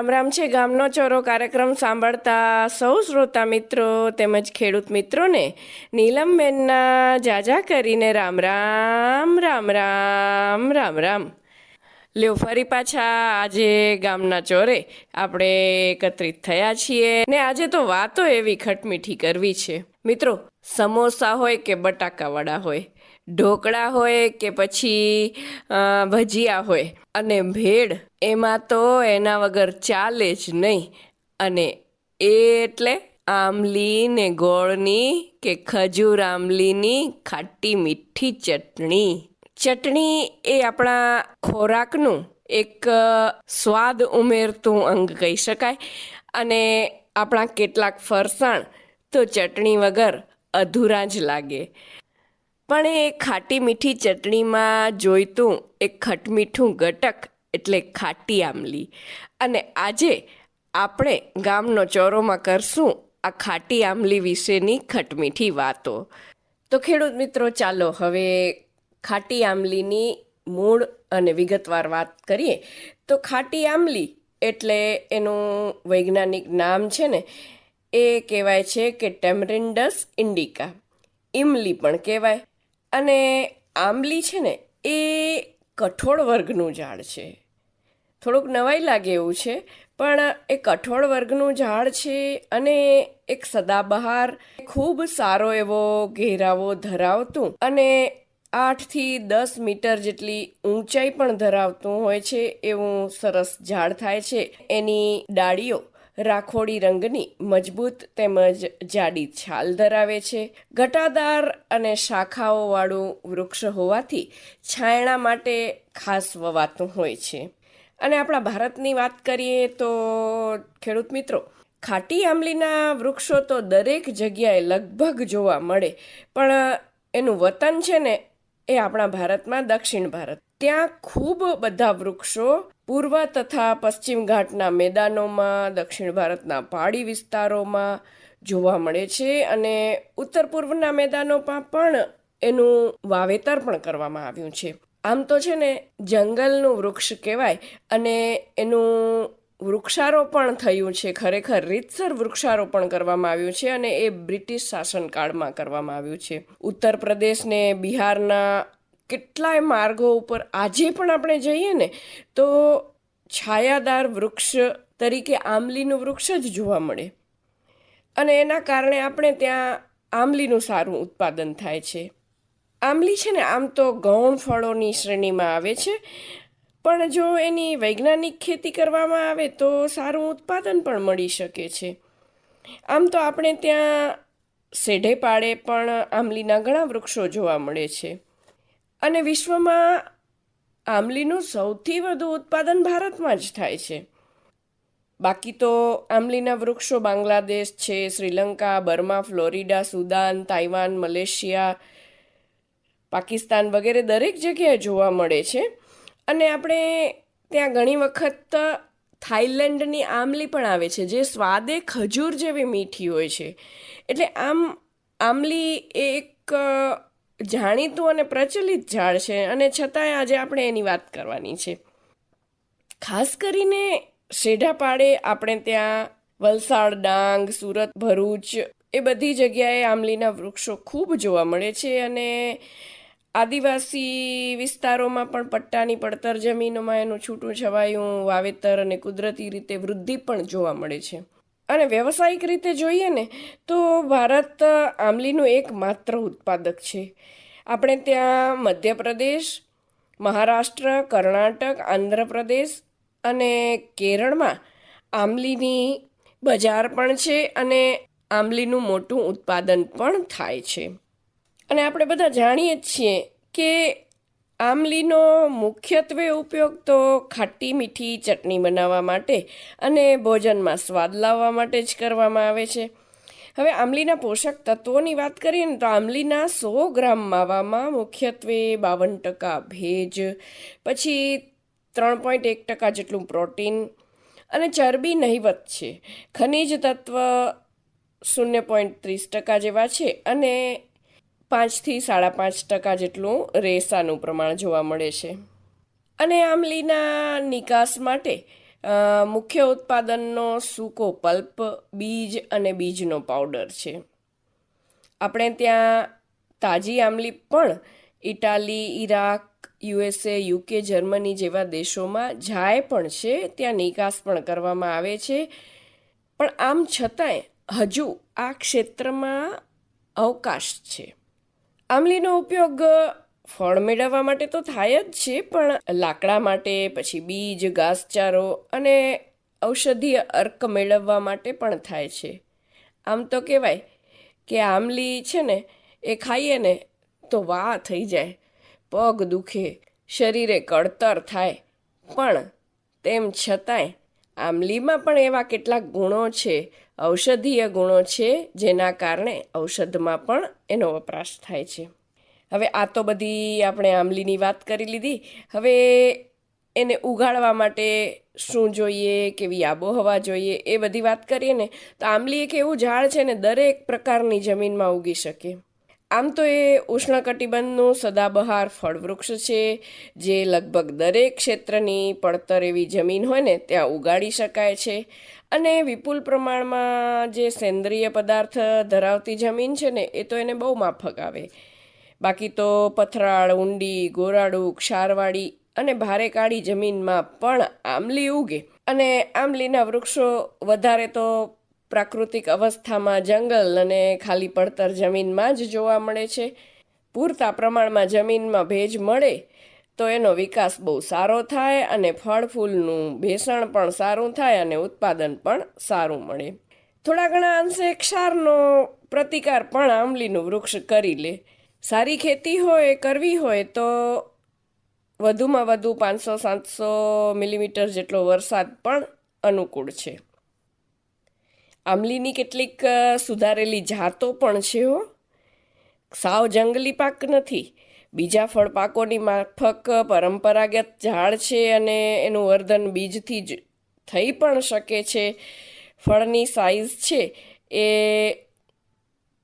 રામ રામ છે ગામનો ચોરો કાર્યક્રમ સાંભળતા સૌ શ્રોતા મિત્રો તેમજ ખેડૂત મિત્રોને નીલમબેનના જાજા કરીને રામ રામ રામ રામ રામ રામ. લ્યો, ફરી પાછા આજે ગામના ચોરે આપણે એકત્રિત થયા છીએ ને આજે તો વાતો એવી ખટમીઠી કરવી છે. મિત્રો, સમોસા હોય કે બટાકાવાળા હોય ઢોકળા હોય કે પછી ભજીયા હોય. અને ભેળ એમાં તો એના વગર ચાલે જ નહીં. અને એ એટલે આમલી ને ગોળની કે ખજૂર આમલીની ખાટી મીઠી ચટણી. ચટણી એ આપણા ખોરાકનું એક સ્વાદ ઉમેરતું અંગ કહી શકાય. અને આપણા કેટલાક ફરસાણ તો ચટણી વગર અધૂરા જ લાગે. પણ એ ખાટી મીઠી ચટણીમાં જોઈતું એક ખટમીઠું ઘટક એટલે ખાટી આમલી અને આજે આપણે ગામનો ચોરોમાં કરશું આ ખાટી આમલી વિશેની ખટમીઠી વાતો. તો ખેડૂત મિત્રો, ચાલો હવે ખાટી આમલીની મૂળ અને વિગતવાર વાત કરીએ. તો ખાટી આમલી એટલે એનું વૈજ્ઞાનિક નામ છે ને, એ કહેવાય છે કે ટેમરિન્ડસ ઇન્ડિકા. ઇમલી પણ કહેવાય. અને આંબલી છે ને, એ કઠોળ વર્ગનું ઝાડ છે. થોડુંક નવાઈ લાગે એવું છે, પણ એ કઠોળ વર્ગનું ઝાડ છે અને એક સદાબહાર ખૂબ સારો એવો ઘેરાવો ધરાવતું અને આઠથી દસ મીટર જેટલી ઊંચાઈ પણ ધરાવતું હોય છે, એવું સરસ ઝાડ થાય છે. એની ડાળીઓ રાખોડી રંગની મજબૂત તેમજ જાડી છાલ ધરાવે છે. ઘટાદાર અને શાખાઓવાળું વૃક્ષ હોવાથી છાયણા માટે ખાસ વવાતું હોય છે. અને આપણા ભારતની વાત કરીએ તો ખેડૂત મિત્રો, ખાટી આંબલીના વૃક્ષો તો દરેક જગ્યાએ લગભગ જોવા મળે, પણ એનું વતન છે ને એ આપણા ભારતમાં દક્ષિણ ભારત. ત્યાં ખૂબ બધા વૃક્ષો પૂર્વ તથા પશ્ચિમ ઘાટના મેદાનોમાં, દક્ષિણ ભારતના પહાડી વિસ્તારોમાં જોવા મળે છે અને ઉત્તર પૂર્વના મેદાનોમાં પણ એનું વાવેતર પણ કરવામાં આવ્યું છે. આમ તો છે ને, જંગલનું વૃક્ષ કહેવાય અને એનું વૃક્ષારોપણ થયું છે. ખરેખર રીતસર વૃક્ષારોપણ કરવામાં આવ્યું છે અને એ બ્રિટિશ શાસનકાળમાં કરવામાં આવ્યું છે. ઉત્તર પ્રદેશને બિહારના કેટલાય માર્ગો ઉપર, આજે પણ આપણે જઈએ ને, તો છાયાદાર વૃક્ષ તરીકે આંબલીનું વૃક્ષ જ જોવા મળે. અને એના કારણે આપણે ત્યાં આંબલીનું સારું ઉત્પાદન થાય છે. આંબલી છે ને, આમ તો ગૌણ ફળોની શ્રેણીમાં આવે છે, પણ જો એની વૈજ્ઞાનિક ખેતી કરવામાં આવે તો સારું ઉત્પાદન પણ મળી શકે છે. આમ તો આપણે ત્યાં સેઢે પાડે પણ આંબલીના ઘણા વૃક્ષો જોવા મળે છે. અને વિશ્વમાં આંબલીનું સૌથી વધુ ઉત્પાદન ભારતમાં જ થાય છે. બાકી તો આંબલીના વૃક્ષો બાંગ્લાદેશ છે, Sri Lanka, Burma, Florida, Sudan, Taiwan, Malaysia, Pakistan વગેરે દરેક જગ્યાએ જોવા મળે છે. અને આપણે ત્યાં ઘણી વખત થાઈલેન્ડની આમલી પણ આવે છે, જે સ્વાદે ખજૂર જેવી મીઠી હોય છે. એટલે આમ આંબલી એ એક જાણીતું અને પ્રચલિત ઝાડ છે અને છતાંય આજે આપણે એની વાત કરવાની છે. ખાસ કરીને શેઢા પાડે આપણે ત્યાં વલસાડ, ડાંગ, સુરત, ભરૂચ એ બધી જગ્યાએ આંબલીના વૃક્ષો ખૂબ જોવા મળે છે અને આદિવાસી વિસ્તારોમાં પણ પટ્ટાની પડતર જમીનોમાં એનું છૂટું છવાયું વાવેતર અને કુદરતી રીતે વૃદ્ધિ પણ જોવા મળે છે. અને વ્યવસાયિક રીતે જોઈએ ને, તો ભારત આંબલીનું એકમાત્ર ઉત્પાદક છે. આપણે ત્યાં મધ્યપ્રદેશ, મહારાષ્ટ્ર, કર્ણાટક, આંધ્રપ્રદેશ અને કેરળમાં આંબલીની બજાર પણ છે અને આંબલીનું મોટું ઉત્પાદન પણ થાય છે. અને આપણે બધા જાણીએ જ છીએ કે આંબલીનો મુખ્યત્વે ઉપયોગ તો ખાટી મીઠી ચટણી બનાવવા માટે અને ભોજનમાં સ્વાદ લાવવા માટે જ કરવામાં આવે છે. હવે આમલીના પોષક તત્વોની વાત કરીએ ને તો આમલીના સો ગ્રામ માવામાં મુખ્યત્વે બાવન ટકા ભેજ, પછી ત્રણ પોઈન્ટ એક ટકા જેટલું પ્રોટીન અને ચરબી નહિવત છે. ખનિજ તત્વ શૂન્ય પોઈન્ટ ત્રીસ ટકા જેવા છે અને પાંચથી સાડા પાંચ ટકા જેટલું રેસાનું પ્રમાણ જોવા મળે છે. અને આમલીના નિકાસ માટે મુખ્ય ઉત્પાદનનો સૂકો પલ્પ, બીજ અને બીજનો પાવડર છે. આપણે ત્યાં તાજી આમલી પણ Italy, Iraq, USA, UK, Germany જેવા દેશોમાં જાય પણ છે, ત્યાં નિકાસ પણ કરવામાં આવે છે. પણ આમ છતાંય હજુ આ ક્ષેત્રમાં અવકાશ છે. આમલીનો ઉપયોગ ફળ મેળવવા માટે તો થાય જ છે, પણ લાકડા માટે, પછી બીજ, ઘાસચારો અને ઔષધીય અર્ક મેળવવા માટે પણ થાય છે. આમ તો કહેવાય કે આમલી છે ને, એ ખાઈએ ને તો વાહ થઈ જાય, પગ દુખે, શરીરે કળતર થાય. પણ તેમ છતાંય આમલીમાં પણ એવા કેટલાક ગુણો છે ઔષધીય ગુણો છે, જેના કારણે ઔષધમાં પણ એનો વપરાશ થાય છે. હવે આ તો બધી આપણે આંબલીની વાત કરી લીધી. હવે એને ઉગાડવા માટે શું જોઈએ, કેવી આબોહવા જોઈએ, એ બધી વાત કરીએ ને, તો આંબલી એક એવું ઝાડ છે ને, દરેક પ્રકારની જમીનમાં ઉગી શકે. આમ તો એ ઉષ્ણકટિબંધનું સદાબહાર ફળવૃક્ષ છે, જે લગભગ દરેક ક્ષેત્રની પડતર એવી જમીન હોય ને, ત્યાં ઉગાડી શકાય છે. અને વિપુલ પ્રમાણમાં જે સેન્દ્રિય પદાર્થ ધરાવતી જમીન છે ને, એ તો એને બહુ માફક આવે. બાકી તો પથરાળ, ઊંડી, ગોરાડું, ક્ષારવાળી અને ભારે કાળી જમીનમાં પણ આમલી ઉગે. અને આમલીના વૃક્ષો વધારે તો પ્રાકૃતિક અવસ્થામાં જંગલ અને ખાલી પડતર જમીનમાં જ જોવા મળે છે. પૂરતા પ્રમાણમાં જમીનમાં ભેજ મળે તો એનો વિકાસ બહુ સારો થાય અને ફળ ફૂલનું ભેષણ પણ સારું થાય અને ઉત્પાદન પણ સારું મળે. થોડા ઘણા અંશે ક્ષારનો પ્રતિકાર પણ આંબલીનું વૃક્ષ કરી લે. સારી ખેતી હોય, કરવી હોય તો વધુમાં વધુ પાંચસો, સાતસો મિલીમીટર જેટલો વરસાદ પણ અનુકૂળ છે. આંબલીની કેટલીક સુધારેલી જાતો પણ છે હો. સાવ જંગલી પાક નથી. બીજા ફળ પાકોની માફક પરંપરાગત ઝાડ છે અને એનું વર્ધન બીજથી જ થઈ પણ શકે છે. ફળની સાઇઝ છે એ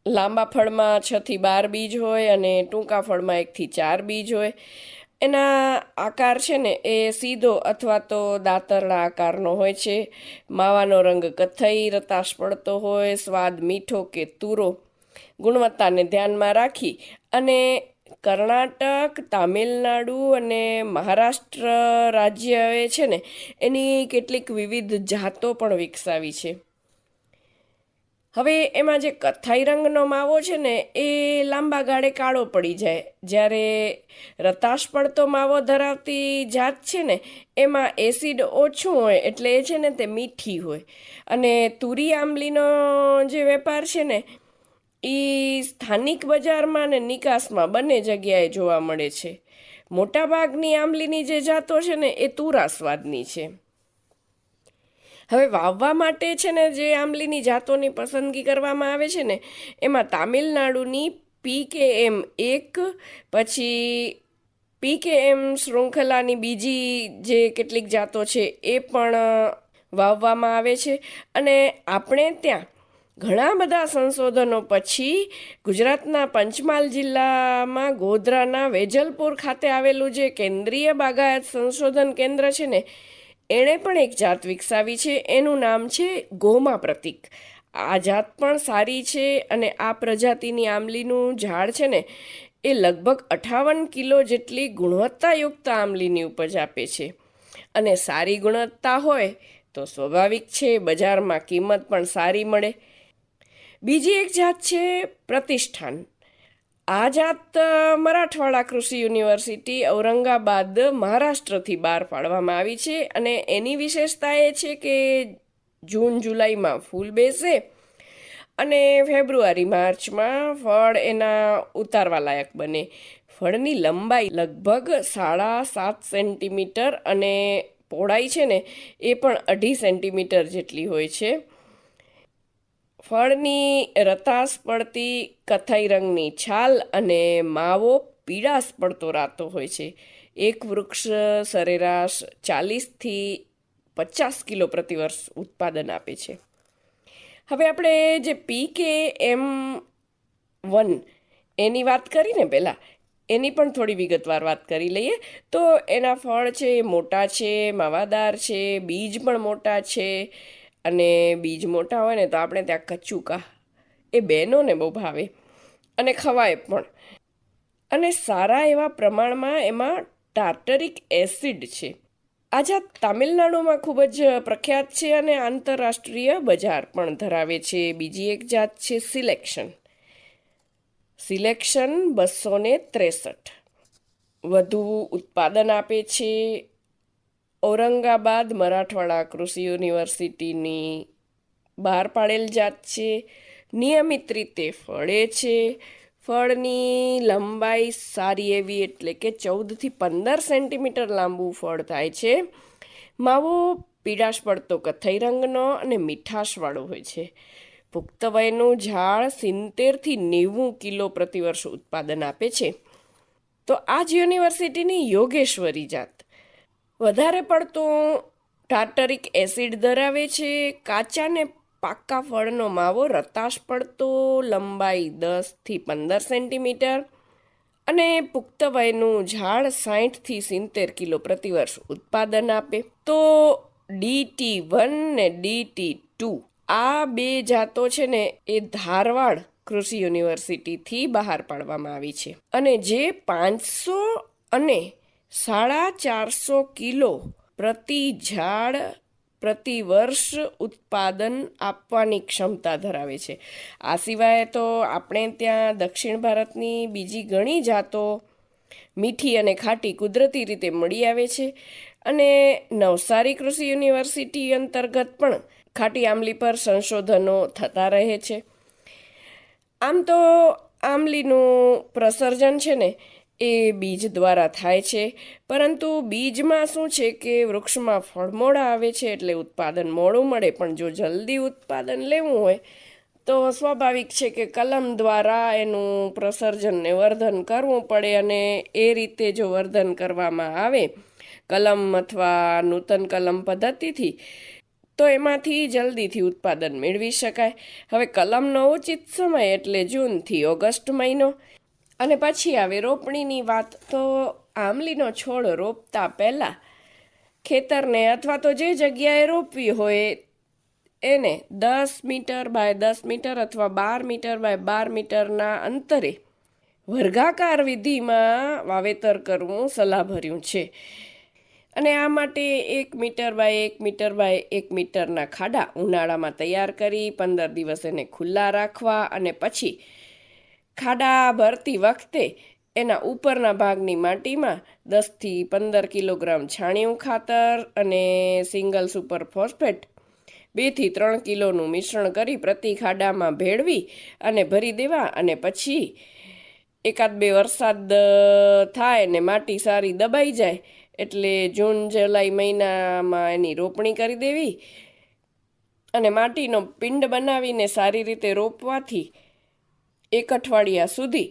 લાંબા ફળમાં છથી બાર બીજ હોય અને ટૂંકા ફળમાં એકથી ચાર બીજ હોય. એના આકાર છે ને, એ સીધો અથવા તો દાંતરડા આકારનો હોય છે. માવાનો રંગ કથ્થઈ રતાશ પડતો હોય, સ્વાદ મીઠો કે તુરો. ગુણવત્તાને ધ્યાનમાં રાખી અને કર્ણાટક, તામિલનાડુ અને મહારાષ્ટ્ર રાજ્યએ છે ને, એની કેટલીક વિવિધ જાતો પણ વિકસાવી છે. હવે એમાં જે કથ્થાઈ રંગનો માવો છે ને, એ લાંબા ગાળે કાળો પડી જાય. જ્યારે રતાશ પડતો માવો ધરાવતી જાત છે ને, એમાં એસિડ ઓછું હોય એટલે એ છે ને તે મીઠી હોય. અને તુરી આંબલીનો જે વેપાર છે ને એ સ્થાનિક બજારમાં ને નિકાસમાં બંને જગ્યાએ જોવા મળે છે. મોટાભાગની આંબલીની જે જાતો છે ને, એ તુરા સ્વાદની છે. હવે વાવવા માટે છે ને જે આંબલીની જાતોની પસંદગી કરવામાં આવે છે ને, એમાં તામિલનાડુની પી કે એમ એક, પછી પીકેએમ શૃંખલાની બીજી જે કેટલીક જાતો છે એ પણ વાવવામાં આવે છે. અને આપણે ત્યાં ઘણા બધા સંશોધનો પછી ગુજરાતના પંચમહાલ જિલ્લામાં ગોધરાના વેજલપુર ખાતે આવેલું જે કેન્દ્રીય બાગાયત સંશોધન કેન્દ્ર છે ને એણે પણ એક જાત વિકસાવી છે, એનું નામ છે ગોમા પ્રતીક. આ જાત પણ સારી છે અને આ પ્રજાતિની આંબલીનું ઝાડ છે ને, એ લગભગ અઠાવન કિલો જેટલી ગુણવત્તાયુક્ત આંબલીની ઉપજ આપે છે. અને સારી ગુણવત્તા હોય તો સ્વાભાવિક છે, બજારમાં કિંમત પણ સારી મળે. બીજી એક જાત છે પ્રતિષ્ઠાન. આ જાત અ, મરાઠવાડા કૃષિ યુનિવર્સિટી ઔરંગાબાદ મહારાષ્ટ્રથી બહાર પાડવામાં આવી છે અને એની વિશેષતા એ છે કે જૂન જુલાઈમાં ફૂલ બેસે અને ફેબ્રુઆરી માર્ચમાં ફળ એના ઉતારવા લાયક બને. ફળની લંબાઈ લગભગ સાડા સાત સેન્ટીમીટર અને પહોળાઈ છે ને એ પણ અઢી સેન્ટીમીટર જેટલી હોય છે. ફળની રતાશ પડતી કથાઈ રંગની છાલ અને માવો પીળાશ પડતો રાતો હોય છે. એક વૃક્ષ સરેરાશ ચાલીસથી પચાસ કિલો પ્રતિવર્ષ ઉત્પાદન આપે છે. હવે આપણે જે પી કે એમ વન એની વાત કરીને પહેલાં, એની પણ થોડી વિગતવાર વાત કરી લઈએ. તો એના ફળ છે, મોટા છે, માવાદાર છે, બીજ પણ મોટા છે અને બીજ મોટા હોય ને તો આપણે ત્યાં કચુકા, એ બહેનોને બહુ ભાવે અને ખવાય પણ. અને સારા એવા પ્રમાણમાં એમાં ટાર્ટરિક એસિડ છે. આ જાત તામિલનાડુમાં ખૂબ જ પ્રખ્યાત છે અને આંતરરાષ્ટ્રીય બજાર પણ ધરાવે છે. બીજી એક જાત છે સિલેક્શન. સિલેક્શન બસો ત્રેસઠ. વધુ ઉત્પાદન આપે છે ઔરંગાબાદ મરાઠવાડા કૃષિ યુનિવર્સિટીની બહાર પાડેલ જાત છે. નિયમિત રીતે ફળે છે. ફળની લંબાઈ સારી એવી એટલે કે ચૌદથી પંદર સેન્ટીમીટર લાંબુ ફળ થાય છે. માવો પીળાશ પડતો કથ્થઈ રંગનો અને મીઠાશવાળો હોય છે. પુખ્ત વયનું ઝાડ સિત્તેરથી નેવું કિલો પ્રતિવર્ષ ઉત્પાદન આપે છે. તો આ જ યુનિવર્સિટીની યોગેશ્વરી જાત વધારે પડતું ટાર્ટરિક એસિડ ધરાવે છે. કાચાને પાક્કા પાકા ફળનો માવો રતાશ પડતો, લંબાઈ દસથી પંદર સેન્ટીમીટર અને પુખ્ત વયનું ઝાડ સાહીઠથી સિત્તેર કિલો પ્રતિવર્ષ ઉત્પાદન આપે. તો ડીટી વન ને ડીટી ટુ આ બે જાતો છે ને એ ધારવાડ કૃષિ યુનિવર્સિટીથી બહાર પાડવામાં આવી છે. અને જે પાંચસો અને સાડા ચારસો કિલો પ્રતિ ઝાડ પ્રતિ વર્ષ ઉત્પાદન આપવાની ક્ષમતા ધરાવે છે. આ સિવાય તો આપણે ત્યાં દક્ષિણ ભારતની બીજી ઘણી જાતો મીઠી અને ખાટી કુદરતી રીતે મળી આવે છે અને નવસારી કૃષિ યુનિવર્સિટી અંતર્ગત પણ ખાટી આમલી પર સંશોધનો થતા રહે છે. આમ તો આમલીનું પ્રસર્જન છે ને એ બીજ દ્વારા થાય છે. પરંતુ બીજમાં શું છે કે વૃક્ષમાં ફળમોળા આવે છે એટલે ઉત્પાદન મોડું મળે. પણ જો જલ્દી ઉત્પાદન લેવું હોય, તો સ્વાભાવિક છે કે કલમ દ્વારા એનું પ્રસર્જનને વર્ધન કરવું પડે અને એ રીતે જો વર્ધન કરવામાં આવે, કલમ અથવા નૂતન કલમ પદ્ધતિથી, તો એમાંથી જલ્દીથી ઉત્પાદન મેળવી શકાય. હવે કલમનો ઉચિત સમય એટલે જૂનથી ઓગસ્ટ મહિનો. અને પછી આવે રોપણીની વાત, તો આંબલીનો છોડ રોપતા પહેલાં ખેતરને અથવા તો જે જગ્યાએ રોપવી હોય એને દસ મીટર બાય દસ મીટર અથવા બાર મીટર બાય બાર મીટરના અંતરે વર્ગાકાર વિધિમાં વાવેતર કરવું સલાહભર્યું છે. અને આ માટે એક મીટર બાય એક મીટર બાય એક મીટરના ખાડા ઉનાળામાં તૈયાર કરી પંદર દિવસ એને ખુલ્લા રાખવા અને પછી ખાડા ભરતી વખતે એના ઉપરના ભાગની માટીમાં દસથી પંદર કિલોગ્રામ છાણિયું ખાતર અને સિંગલ સુપર ફોસ્ફેટ બેથી ત્રણ કિલોનું મિશ્રણ કરી પ્રતિ ખાડામાં ભેળવી અને ભરી દેવા અને પછી એકાદ બે વરસાદ થાય ને માટી સારી દબાઈ જાય એટલે જૂન, જુલાઈ મહિનામાં એની રોપણી કરી દેવી અને માટીનો પિંડ બનાવીને સારી રીતે રોપવાથી એક અઠવાડિયા સુધી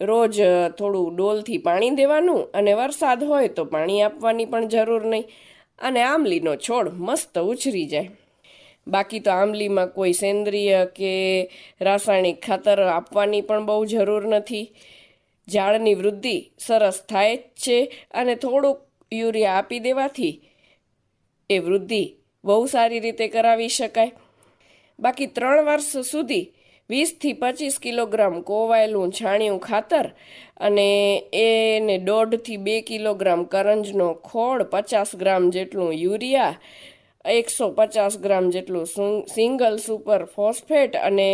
રોજ થોડું ડોલથી પાણી દેવાનું અને વરસાદ હોય તો પાણી આપવાની પણ જરૂર નહીં. અને આંબલીનો છોડ મસ્ત ઉછરી જાય. બાકી તો આંબલીમાં કોઈ સેન્દ્રિય કે રાસાયણિક ખાતર આપવાની પણ બહુ જરૂર નથી. ઝાડની વૃદ્ધિ સરસ થાય જ છે અને થોડુંક યુરિયા આપી દેવાથી એ વૃદ્ધિ બહુ સારી રીતે કરાવી શકાય. બાકી ત્રણ વર્ષ સુધી વીસથી પચીસ કિલોગ્રામ કોવાયેલું છાણિયું ખાતર અને એને દોઢથી બે કિલોગ્રામ કરંજનો ખોળ પચાસ ગ્રામ જેટલું યુરિયા, એકસો પચાસ ગ્રામ જેટલું સિંગલ સુપર ફોસ્ફેટ અને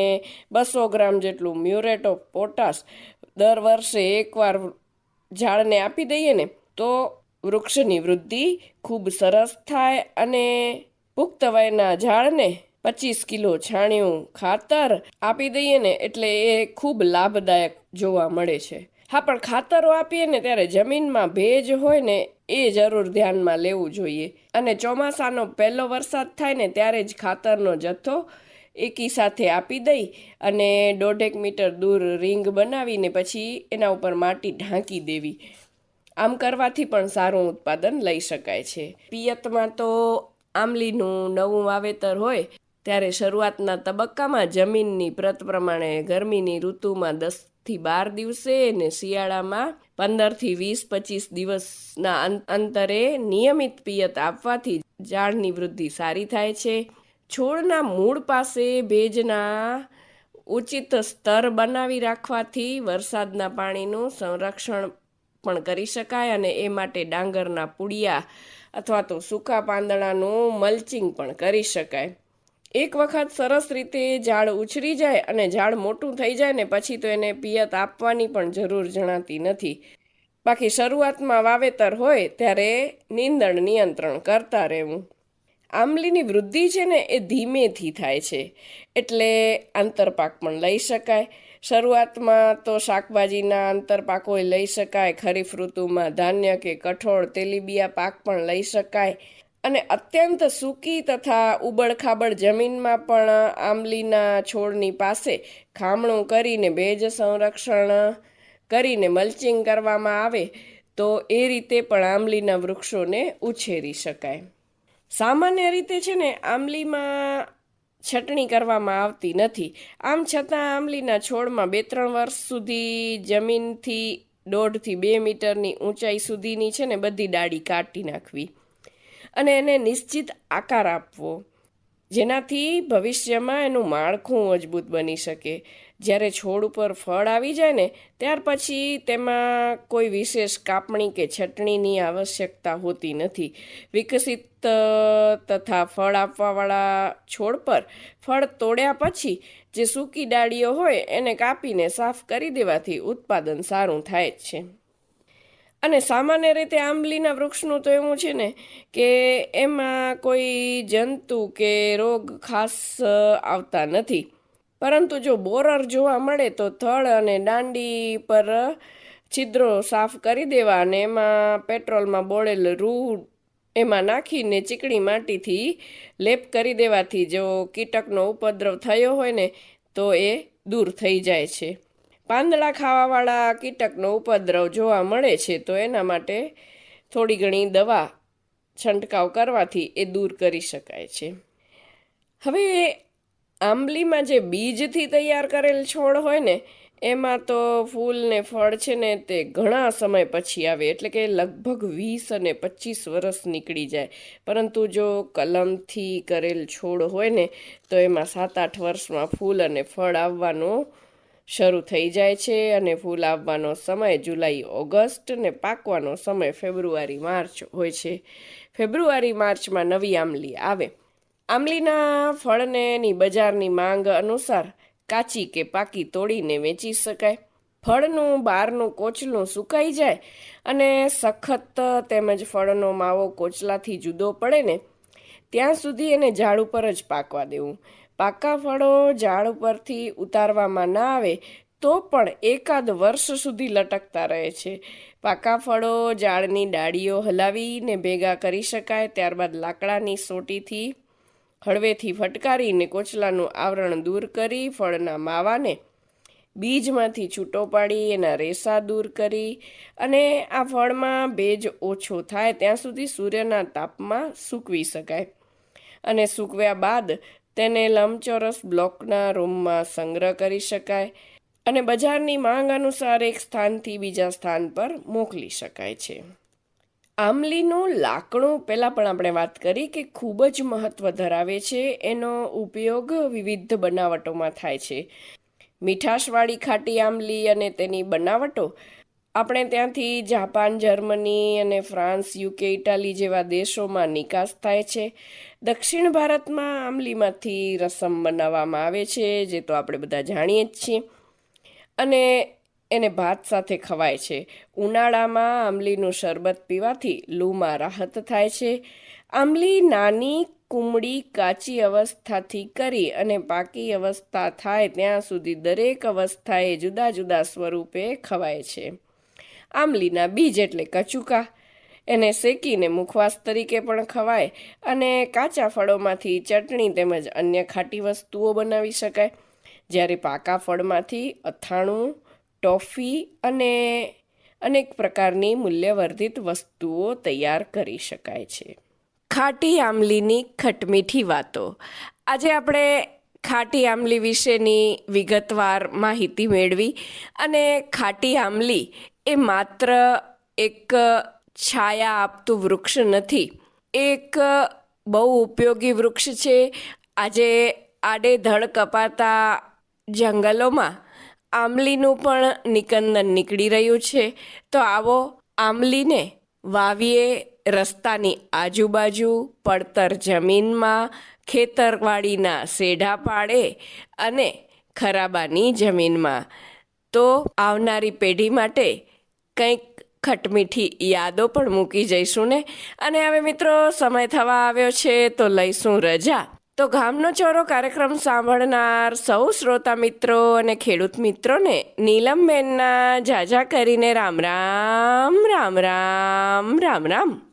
બસો ગ્રામ જેટલું મ્યુરેટ ઓફ પોટાશ દર વર્ષે એકવાર ઝાડને આપી દઈએ ને, તો વૃક્ષની વૃદ્ધિ ખૂબ સરસ થાય અને પુખ્ત વયના ઝાડને પચીસ કિલો છાણિયું ખાતર આપી દઈએ ને એટલે એ ખૂબ લાભદાયક જોવા મળે છે. હા, પણ ખાતરો આપીએ ને ત્યારે જમીનમાં ભેજ હોય ને એ જરૂર ધ્યાનમાં લેવું જોઈએ. અને ચોમાસાનો પહેલો વરસાદ થાય ને ત્યારે જ ખાતરનો જથ્થો એકી સાથે આપી દઈ અને દોઢેક મીટર દૂર રિંગ બનાવીને પછી એના ઉપર માટી ઢાંકી દેવી. આમ કરવાથી પણ સારું ઉત્પાદન લઈ શકાય છે. પિયતમાં તો આંબલીનું નવું વાવેતર હોય ત્યારે શરૂઆતના તબક્કામાં જમીનની પ્રત પ્રમાણે ગરમીની ઋતુમાં દસથી બાર દિવસે અને શિયાળામાં પંદરથી વીસ પચીસ દિવસના અંતરે નિયમિત પિયત આપવાથી ઝાડની વૃદ્ધિ સારી થાય છે. છોડના મૂળ પાસે ભેજના ઉચિત સ્તર બનાવી રાખવાથી વરસાદના પાણીનું સંરક્ષણ પણ કરી શકાય અને એ માટે ડાંગરના પુડિયા અથવા તો સૂકા પાંદડાનું મલ્ચિંગ પણ કરી શકાય. એક વખત સરસ રીતે ઝાડ ઉછરી જાય અને ઝાડ મોટું થઈ જાય ને પછી તો એને પિયત આપવાની પણ જરૂર જણાતી નથી. બાકી શરૂઆતમાં વાવેતર હોય ત્યારે નીંદણ નિયંત્રણ કરતા રહેવું. આંબલીની વૃદ્ધિ છે ને એ ધીમેથી થાય છે, એટલે આંતરપાક પણ લઈ શકાય. શરૂઆતમાં તો શાકભાજીના આંતરપાકો લઈ શકાય, ખરીફ ઋતુમાં ધાન્ય કે કઠોળ, તેલીબિયા પાક પણ લઈ શકાય. અને અત્યંત સૂકી તથા ઉબડખાબડ જમીનમાં પણ આંબલીના છોડની પાસે ખામણું કરીને ભેજ સંરક્ષણ કરીને મલ્ચિંગ કરવામાં આવે તો એ રીતે પણ આંબલીના વૃક્ષોને ઉછેરી શકાય. સામાન્ય રીતે છે ને આંબલીમાં છટણી કરવામાં આવતી નથી. આમ છતાં આંબલીના છોડમાં બે ત્રણ વર્ષ સુધી જમીનથી દોઢથી બે મીટરની ઊંચાઈ સુધીની છે ને બધી ડાળી કાઢી નાખવી. અને એને નિશ્ચિત આકાર આપવો. જેનાથી ભવિષ્યમાં એનું માળખું મજબૂત બની શકે. જ્યારે છોડ ઉપર ફળ આવી જાય ને, ત્યાર પછી તેમાં કોઈ વિશેષ કાપણી કે છટણીની આવશ્યકતા હોતી નથી. વિકસિત તથા ફળ આપવાવાળા છોડ પર ફળ તોડ્યા પછી જે સૂકી ડાળીઓ હોય એને કાપીને સાફ કરી દેવાથી ઉત્પાદન સારું થાય જ છે. અને સામાન્ય રીતે આંબલીના વૃક્ષનું તો એવું છે ને કે એમાં કોઈ જંતુ કે રોગ ખાસ આવતા નથી. પરંતુ જો બોરર જોવા મળે તો થડ અને દાંડી પર છિદ્રો સાફ કરી દેવા અને એમાં પેટ્રોલમાં બોળેલ રૂ એમાં નાખીને ચીકણી માટીથી લેપ કરી દેવાથી જો કીટકનો ઉપદ્રવ થયો હોય ને તો એ દૂર થઈ જાય છે. પાંદડા ખાવાવાળા કીટકનો ઉપદ્રવ જોવા મળે છે, તો એના માટે થોડી ઘણી દવા છંટકાવ કરવાથી એ દૂર કરી શકાય છે. હવે આંબલીમાં જે બીજથી તૈયાર કરેલ છોડ હોય ને, એમાં તો ફૂલ ને ફળ છે ને તે ઘણા સમય પછી આવે, એટલે કે લગભગ વીસ અને પચીસ વર્ષ નીકળી જાય. પરંતુ જો કલમથી કરેલ છોડ હોય ને, તો એમાં સાત આઠ વર્ષમાં ફૂલ અને ફળ આવવાનું શરૂ થઈ જાય છે અને ફૂલ આવવાનો સમય જુલાઈ, ઓગસ્ટ ને પાકવાનો સમય ફેબ્રુઆરી, માર્ચ હોય છે. ફેબ્રુઆરી, માર્ચમાં નવી આંબલી આવે. આંબલીના ફળને એની બજારની માંગ અનુસાર કાચી કે પાકી તોડીને વેચી શકાય. ફળનું બહારનું કોચલું સુકાઈ જાય અને સખત તેમજ ફળનો માવો કોચલાથી જુદો પડે ને, ત્યાં સુધી એને ઝાડ ઉપર જ પાકવા દેવું. પાકા ફળો ઝાડ ઉપરથી ઉતારવામાં ના આવે, તો પણ એકાદ વર્ષ સુધી લટકતા રહે છે. પાકા ફળો ઝાડની ડાળીઓ હલાવીને ભેગા કરી શકાય, ત્યારબાદ લાકડાની સોટીથી, હળવેથી ફટકારીને કોચલાનું આવરણ દૂર કરી ફળના માવાને બીજમાંથી છૂટો પાડી, એના રેસા દૂર કરી અને આ ફળમાં ભેજ ઓછો થાય, ત્યાં સુધી સૂર્યના તાપમાં સૂકવી શકાય. અને સૂકવ્યા બાદ તેને લંબચોરસ બ્લોકના રૂમમાં સંગ્રહ કરી શકાય અને બજારની માંગ અનુસાર એક સ્થાનથી બીજા સ્થાન પર મોકલી શકાય છે. આમલીનું લાકડું પહેલાં પણ આપણે વાત કરી કે ખૂબ જ મહત્ત્વ ધરાવે છે. એનો ઉપયોગ વિવિધ બનાવટોમાં થાય છે. મીઠાશવાળી ખાટી આમલી અને તેની બનાવટો આપણે ત્યાંથી જાપાન, જર્મની અને ફ્રાન્સ, યુકે, ઇટાલી જેવા દેશોમાં નિકાસ થાય છે. દક્ષિણ ભારતમાં આંબલીમાંથી રસમ બનાવવામાં આવે છે, જે તો આપણે બધા જાણીએ જ છીએ. અને એને ભાત સાથે ખવાય છે. ઉનાળામાં આંબલીનું શરબત પીવાથી લૂમાં રાહત થાય છે. આંબલી નાની, કુમળી, કાચી અવસ્થાથી કરી અને પાકી અવસ્થા થાય ત્યાં સુધી દરેક અવસ્થાએ જુદા જુદા સ્વરૂપે ખવાય છે. આંબલીના બીજ એટલે કચુકા. એને શેકીને મુખવાસ તરીકે પણ ખવાય અને કાચા ફળોમાંથી ચટણી તેમજ અન્ય ખાટી વસ્તુઓ બનાવી શકાય. જ્યારે પાકા ફળમાંથી અથાણું, ટોફી અને અનેક પ્રકારની મૂલ્યવર્ધિત વસ્તુઓ તૈયાર કરી શકાય છે. ખાટી આંબલીની ખટમીઠી વાતો. આજે આપણે ખાટી આમલી વિશેની વિગતવાર માહિતી મેળવી અને ખાટી આમલી એ માત્ર એક છાયા આપતું વૃક્ષ નથી. એક બહુ ઉપયોગી વૃક્ષ છે. આજે આડેધડ કપાતા જંગલોમાં આમલીનું પણ નિકંદન નીકળી રહ્યું છે. તો આવો આંબલીને વાવીએ રસ્તાની આજુબાજુ, પડતર જમીનમાં, ખેતરવાડીના સેઢા પાડે અને ખરાબાની જમીનમાં. તો આવનારી પેઢી માટે કંઈક ખટમીઠી યાદો પણ મૂકી જઈશું ને? અને હવે મિત્રો, સમય થવા આવ્યો છે તો લઈશું રજા. તો ગામનો ચોરો કાર્યક્રમ સાંભળનાર સૌ શ્રોતા મિત્રો અને ખેડૂત મિત્રોને નીલમબેનના જાજા કરીને રામ રામ રામ રામ રામ રામ.